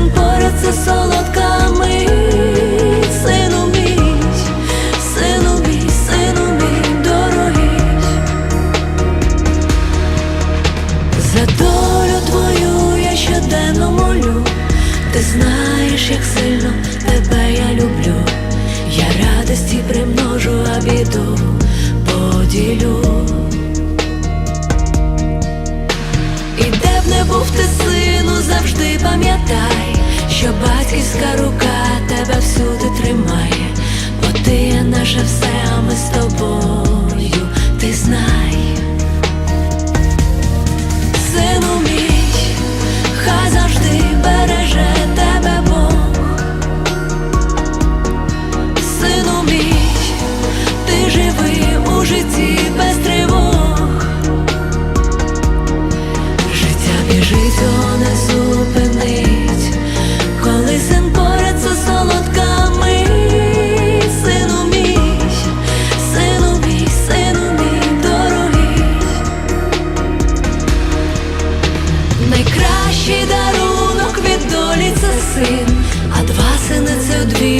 Син поряд це солодка мить. Сину мій, сину мій, сину мій дорогий. За долю твою я щоденно молю, ти знаєш, як сильно тебе я люблю. Я радості примножу, а біду поділю. Наше все, а ми з тобою, ти знай. Сину мій, хай завжди береже тебе Бог. Сину мій, ти живи у житті без тривог. Життя біжить, його